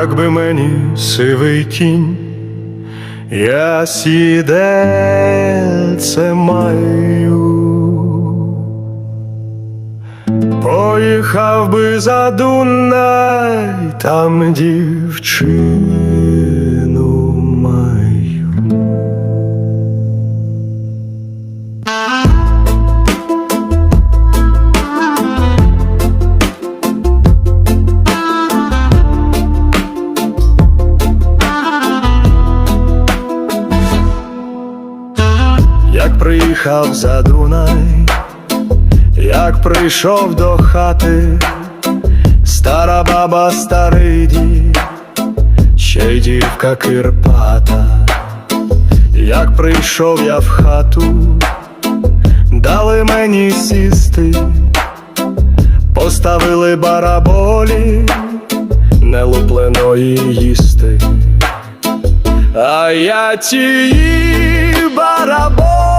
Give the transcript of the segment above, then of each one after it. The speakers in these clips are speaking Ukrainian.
якби мені сивий тінь, я сідельце маю, поїхав би за Дунай, там дівчину приїхав за Дунай, як прийшов до хати, стара баба, старий дід, ще й дівка кирпата, як прийшов я в хату, дали мені сісти, поставили бараболі, нелупленої їсти. А я тії бараболі по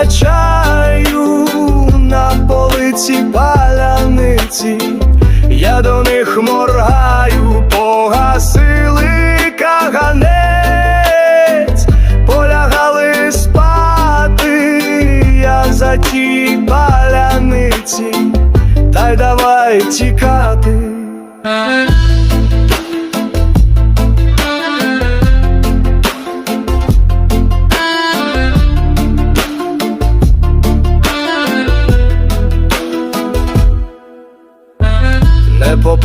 качаю на полиці паляниці, я до них моргаю, погасили каганець, полягали спати, я за ті паляниці, та й давай тікати.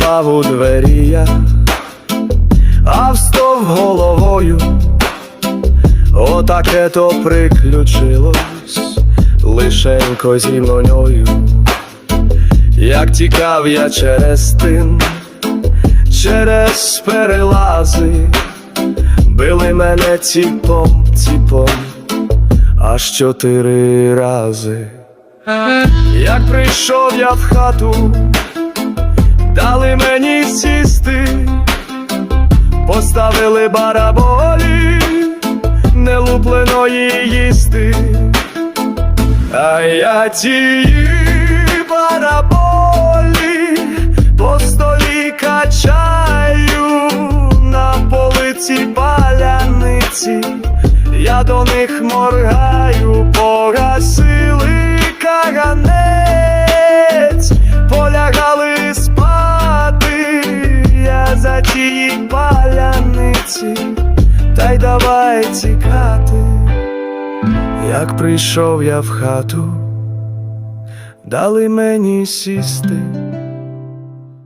Попав у двері я, а встав головою, отаке то приключилось лишенько зі мною, як тікав я через тин, через перелази, били мене ціпом, ціпом, аж чотири рази. Як прийшов я в хату, мені сісти, поставили бараболі, нелупленої їсти, а я тії бараболі по столі качаю на полиці паляниці, я до них моргаю, погасили каганець, давай тікати, як прийшов я в хату, дали мені сісти.